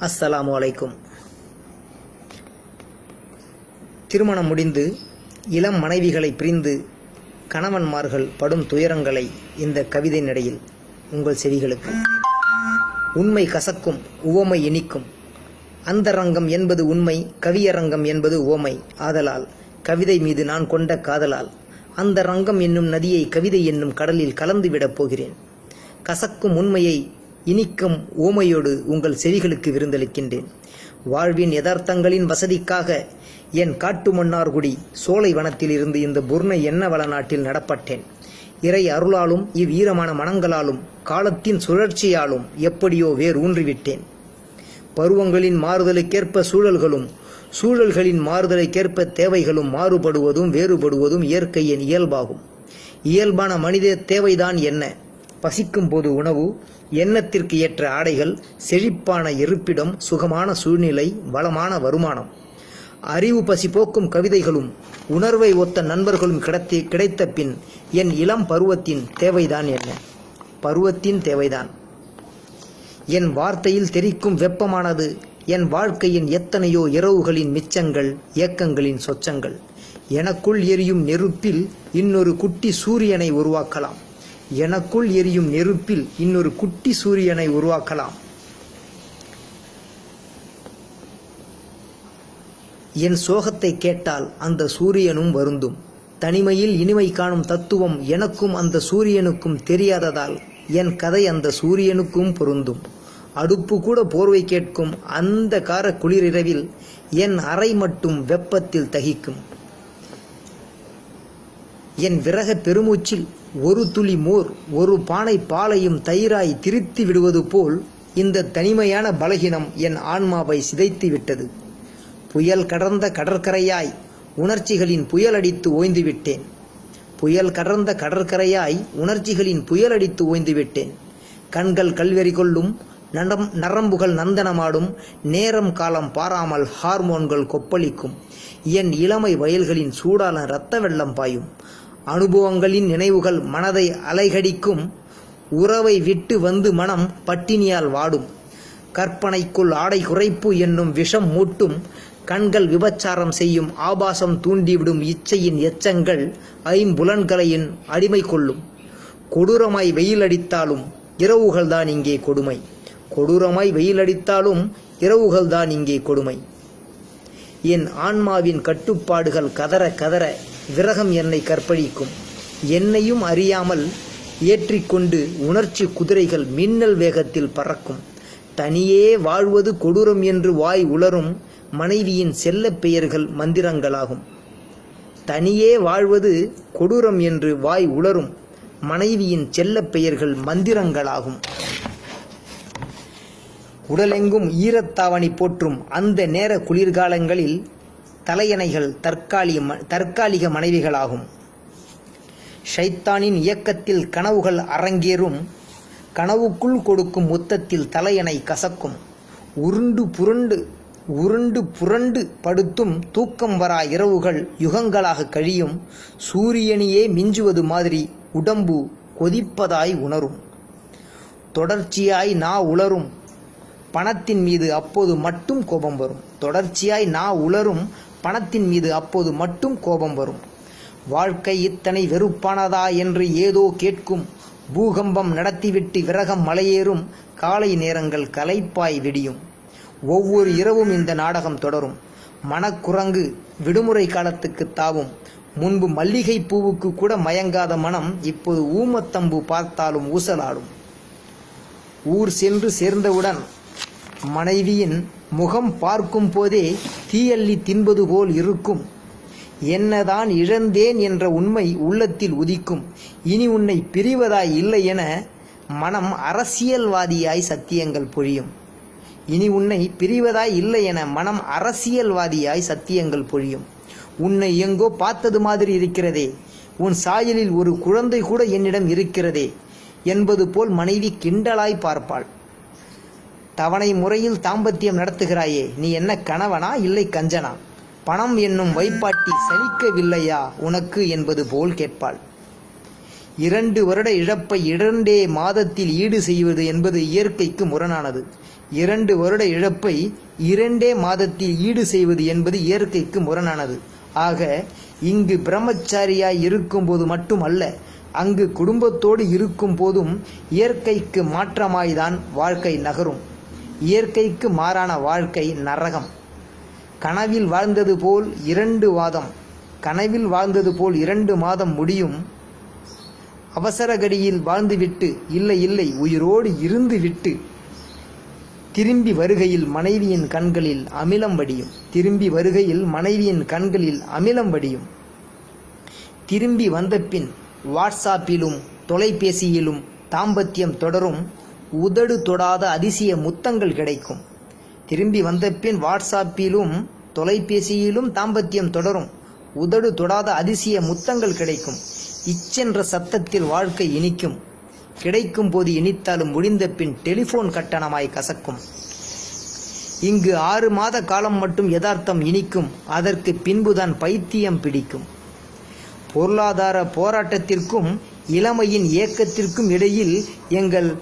அஸ்ஸலாமு அலைக்கும். திருமணம் முடிந்து இளம் மனைவிகளை பிரிந்து கணவன்மார்கள் படும் துயரங்களை இந்த கவிதை நடையில் உங்கள் செவிகளுக்கு. உண்மை கசக்கும் உவமை இனிக்கும். அந்தரங்கம் என்பது உண்மை கவியரங்கம் என்பது உவமை. ஆதலால் கவிதை மீது நான் கொண்ட காதலால் அந்த ரங்கம் என்னும் நதியை கவிதை என்னும் கடலில் கலந்துவிடப் போகிறேன். கசக்கும் உண்மையை இனிக்கும் ஓமையோடு உங்கள் செவிகளுக்கு விருந்தளிக்கின்றேன். வாழ்வின் யதார்த்தங்களின் வசதிக்காக என் காட்டு மன்னார்குடி சோலை வனத்திலிருந்து இந்த புர்ண எண்ணவள நாட்டில் நடப்பட்டேன். இறை அருளாலும் இவ்வீரமான மனங்களாலும் காலத்தின் சுழற்சியாலும் எப்படியோ வேர் ஊன்றிவிட்டேன். பருவங்களின் மாறுதலுக்கேற்ப சூழல்களும் சூழல்களின் மாறுதலுக்கேற்ப தேவைகளும் மாறுபடுவதும் வேறுபடுவதும் இயற்கையின் இயல்பாகும். இயல்பான மனித தேவைதான் என்ன? பசிக்கும் போது உணவு எண்ணத்திற்கு ஏற்ற ஆடைகள் செழிப்பான இருப்பிடம் சுகமான சூழ்நிலை வளமான வருமானம். அறிவு பசி போக்கும் கவிதைகளும் உணர்வை ஒத்த நண்பர்களும் கிடைத்து கிடைத்த பின் என் இளம் பருவத்தின் தேவைதான் என்ன? பருவத்தின் தேவைதான். என் வார்த்தையில் தெரிக்கும் வெப்பமானது என் வாழ்க்கையின் எத்தனையோ இரவுகளின் மிச்சங்கள் ஏக்கங்களின் சொச்சங்கள். எனக்குள் எரியும் நெருப்பில் இன்னொரு குட்டி சூரியனை உருவாக்கலாம். எனக்குள் எரியும் நெருப்பில் இன்னொரு குட்டி சூரியனை உருவாக்கலாம். என் சோகத்தை கேட்டால் அந்த சூரியனும் வருந்தும். தனிமையில் இனிமை காணும் தத்துவம் எனக்கும் அந்த சூரியனுக்கும் தெரியாததால் என் கதை அந்த சூரியனுக்கும் பொருந்தும். அடுப்பு கூட போர்வை கேட்கும் அந்த கார குளிரிரவில் என் அறை மட்டும் வெப்பத்தில் தகிக்கும். என் விரக பெருமூச்சில் ஒரு துளி மோர் ஒரு பானை பாலையும் தயிராய் திரித்து விடுவது போல் இந்த தனிமையான பலகீனம் என் ஆன்மாவை சிதைத்து விட்டது. புயல் கடந்த கடற்கரையாய் உணர்ச்சிகளின் புயல் அடித்து ஓய்ந்து விட்டேன். புயல் கடந்த கடற்கரையாய் உணர்ச்சிகளின் புயல் அடித்து ஓய்ந்து விட்டேன். கண்கள் கல்வெறி கொள்ளும் நடம் நரம்புகள் நந்தனமாடும் நேரம் காலம் பாராமல் ஹார்மோன்கள் கொப்பளிக்கும். என் இளமை வயல்களின் சூடான இரத்த வெள்ளம் பாயும். அனுபவங்களின் நினைவுகள் மனதை அலைகடிக்கும். உறவை விட்டு வந்து மனம் பட்டினியால் வாடும். கற்பனைக்குள் ஆடை குறைப்பு என்னும் விஷம் மூட்டும். கண்கள் விபச்சாரம் செய்யும். ஆபாசம் தூண்டிவிடும் இச்சையின் எச்சங்கள் ஐம்புலன்களையின் அடிமை கொள்ளும். கொடூரமாய் வெயில் அடித்தாலும் இரவுகள்தான் இங்கே கொடுமை. கொடூரமாய் வெயில் அடித்தாலும் இரவுகள்தான் இங்கே கொடுமை. என் ஆன்மாவின் கட்டுப்பாடுகள் கதற கதற விரகம் என்னை கற்பழிக்கும். என்னையும் அறியாமல் ஏற்றிக்கொண்டு உணர்ச்சி குதிரைகள் மின்னல் வேகத்தில் பறக்கும். தனியே வாழ்வது கொடூரம் என்று வாய் உளரும் மனைவியின் செல்ல பெயர்கள் மந்திரங்களாகும். தனியே வாழ்வது கொடூரம் என்று வாய் உளரும் மனைவியின் செல்ல பெயர்கள் மந்திரங்களாகும். உடலெங்கும் ஈரத்தாவணி போற்றும் அந்த நேர குளிர்காலங்களில் தலையணைகள் தற்காலிக ம- தற்காலிக மனைவிகளாகும். ஷைத்தானின் இயக்கத்தில் கனவுகள் அரங்கேறும். கனவுக்குள் கொடுக்கும் முத்தத்தில் தலையணை கசக்கும். உருண்டு புரண்டு உருண்டு புரண்டு படுத்தும் தூக்கம் வரா இரவுகள் யுகங்களாக கழியும். சூரியனையே மிஞ்சுவது மாதிரி உடம்பு கொதிப்பதாய் உணரும். தொடர்ச்சியாய் நா உளரும். பணத்தின் மீது அப்போது மட்டும் கோபம் வரும். தொடர்ச்சியாய் நா உளரும். பணத்தின் மீது அப்போது மட்டும் கோபம் வரும். வாழ்க்கை இத்தனை வெறுப்பானதா என்று ஏதோ கேட்கும். பூகம்பம் நடத்திவிட்டு விரகம் மலையேறும். காலை நேரங்கள் கலைப்பாய் விடியும். ஒவ்வொரு இரவும் இந்த நாடகம் தொடரும். மனக்குரங்கு விடுமுறை காலத்துக்கு தாவும். முன்பு மல்லிகை பூவுக்கு கூட மயங்காத மனம் இப்போது ஊமத்தம்பு பார்த்தாலும் ஊசலாடும். ஊர் சென்று சேர்ந்தவுடன் மனைவியின் முகம் பார்க்கும் போதே தீயள்ளி தின்பது போல் இருக்கும். என்னதான் இழந்தேன் என்ற உண்மை உள்ளத்தில் உதிக்கும். இனி உன்னை பிரிவதாய் இல்லை என மனம் அரசியல்வாதியாய் சத்தியங்கள் பொழியும். இனி உன்னை பிரிவதாய் இல்லை என மனம் அரசியல்வாதியாய் சத்தியங்கள் பொழியும். உன்னை எங்கோ பார்த்தது மாதிரி இருக்கிறதே. உன் சாயலில் ஒரு குழந்தை கூட என்னிடம் இருக்கிறதே என்பது போல் மனைவி கிண்டலாய் பார்ப்பாள். தவணை முறையில் தாம்பத்தியம் நடத்துகிறாயே நீ என்ன கணவனா இல்லை கஞ்சனா? பணம் என்னும் வைப்பாட்டி சலிக்கவில்லையா உனக்கு என்பது போல் கேட்பாள். இரண்டு வருட இழப்பை இரண்டே மாதத்தில் ஈடு செய்வது என்பது இயற்கைக்கு முரணானது. இரண்டு வருட இழப்பை இரண்டே மாதத்தில் ஈடு செய்வது என்பது இயற்கைக்கு முரணானது. ஆக இங்கு பிரம்மச்சாரியாய் இருக்கும்போது மட்டுமல்ல அங்கு குடும்பத்தோடு இருக்கும் போதும் இயற்கைக்கு மாற்றமாய்தான் வாழ்க்கை நகரும். இயற்கைக்கு மாறான வாழ்க்கை நரகம். கனவில் வாழ்ந்தது போல் இரண்டு வாதம். கனவில் வாழ்ந்தது போல் இரண்டு மாதம் முடியும். அவசரகடியில் வாழ்ந்துவிட்டு இல்லை இல்லை உயிரோடு இருந்து விட்டு திரும்பி வருகையில் மனைவியின் கண்களில் அமிலம் வடியும். திரும்பி வருகையில் மனைவியின் கண்களில் அமிலம் வடியும். திரும்பி வந்தபின் வாட்ஸ்ஆப்பிலும் தொலைபேசியிலும் தாம்பத்தியம் தொடரும். உதடு தொடாத அதிசய முத்தங்கள் கிடைக்கும். திரும்பி வந்தபின் வாட்ஸ்அப்பிலும் தொலைபேசியிலும் தாம்பத்தியம் தொடரும். உதடு தொடாத அதிசய முத்தங்கள் கிடைக்கும். இச்சென்ற சத்தத்தில் வாழ்க்கை இனிக்கும். கிடைக்கும் போது இனித்தாலும் முடிந்த பின் டெலிபோன் கட்டணமாய் கசக்கும். இங்கு ஆறு மாத காலம் மட்டும் யதார்த்தம் இனிக்கும். அதற்கு பின்புதான் பைத்தியம் பிடிக்கும். பொருளாதார போராட்டத்திற்கும் இளமையின் இயக்கத்திற்கும் இடையில் எங்கள்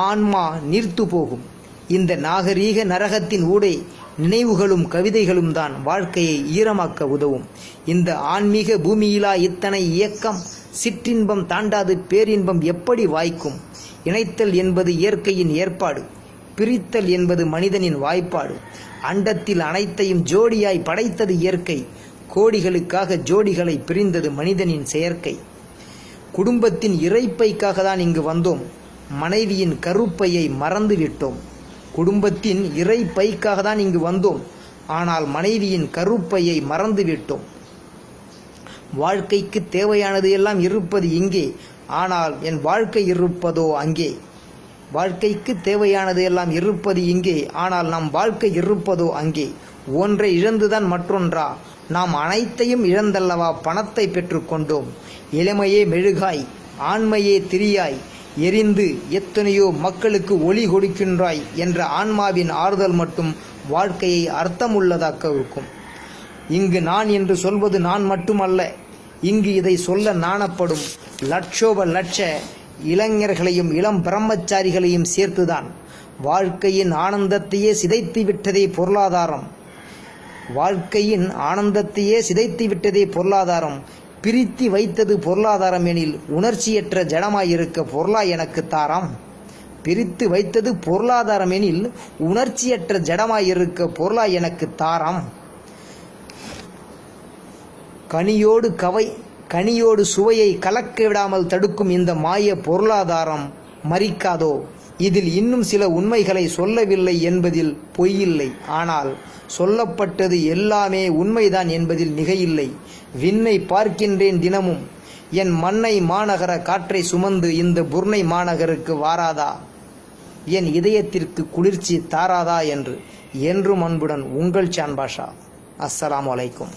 ஆன்மா நீர்த்து போகும். இந்த நாகரீக நரகத்தின் ஊடே நினைவுகளும் கவிதைகளும் தான் வாழ்க்கையை ஈரமாக்க உதவும். இந்த ஆன்மீக பூமியிலா இத்தனை இயக்கம் சிற்றின்பம் தாண்டாது பேரின்பம் எப்படி வாய்க்கும்? இணைத்தல் என்பது இயற்கையின் ஏற்பாடு. பிரித்தல் என்பது மனிதனின் வாய்ப்பாடு. அண்டத்தில் அனைத்தையும் ஜோடியாய் படைத்தது இயற்கை. கோடிகளுக்காக ஜோடிகளை பிரிந்தது மனிதனின் செயற்கை. குடும்பத்தின் இறைப்பைக்காக தான் இங்கு வந்தோம். மனைவியின் கருப்பையை மறந்து விட்டோம் குடும்பத்தின் இறைப்பைக்காக தான் இங்கு வந்தோம். ஆனால் மனைவியின் கருப்பையை மறந்து விட்டோம் வாழ்க்கைக்கு தேவையானது எல்லாம் இருப்பது இங்கே. ஆனால் என் வாழ்க்கை இருப்பதோ அங்கே. வாழ்க்கைக்கு தேவையானது எல்லாம் இருப்பது இங்கே. ஆனால் நம் வாழ்க்கை இருப்பதோ அங்கே. ஒன்றை இழந்துதான் மற்றொன்றா? நாம் அனைத்தையும் இழந்தல்லவா பணத்தை பெற்றுக்கொண்டோம். இளமையே மெழுகாய் ஆண்மையே திரியாய். எரிந்து எத்தனையோ மக்களுக்கு ஒளி கொடுக்கின்றாய் என்ற ஆன்மாவின் ஆறுதல் மட்டும் வாழ்க்கையை அர்த்தமுள்ளதாக்க இருக்கும். இங்கு நான் என்று சொல்வது நான் மட்டுமல்ல இங்கு இதை சொல்ல நாணப்படும் லட்சோப லட்ச இளைஞர்களையும் இளம் பிரம்மச்சாரிகளையும் சேர்த்துதான் வாழ்க்கையின் ஆனந்தத்தையே சிதைத்து விட்டதே பொருளாதாரம். வாழ்க்கையின் ஆனந்தத்தையே சிதைத்து விட்டதே பொருளாதாரம். பிரித்தி வைத்தது பொருளாதாரம் எனில் உணர்ச்சியற்ற ஜடமாயிருக்க பொருளா எனக்கு தாராம். பிரித்து வைத்தது பொருளாதாரம் எனில் உணர்ச்சியற்ற ஜடமாயிருக்க பொருளா எனக்கு தாராம். கனியோடு கவை கனியோடு சுவையை கலக்க விடாமல் தடுக்கும் இந்த மாய பொருளாதாரம் மறிக்காதோ? இதில் இன்னும் சில உண்மைகளை சொல்லவில்லை என்பதில் பொய்யில்லை ஆனால் சொல்லப்பட்டது எல்லாமே உண்மைதான் என்பதில் மிகையில்லை. விண்ணை பார்க்கின்றேன் தினமும். என் மண்ணை மாநகர காற்றை சுமந்து இந்த புர்ணை மாநகருக்கு வாராதா? என் இதயத்திற்கு குளிர்ச்சி தாராதா என்று? என்றும் அன்புடன் உங்கள் சான் பாஷா. அஸ்ஸலாமு அலைக்கும்.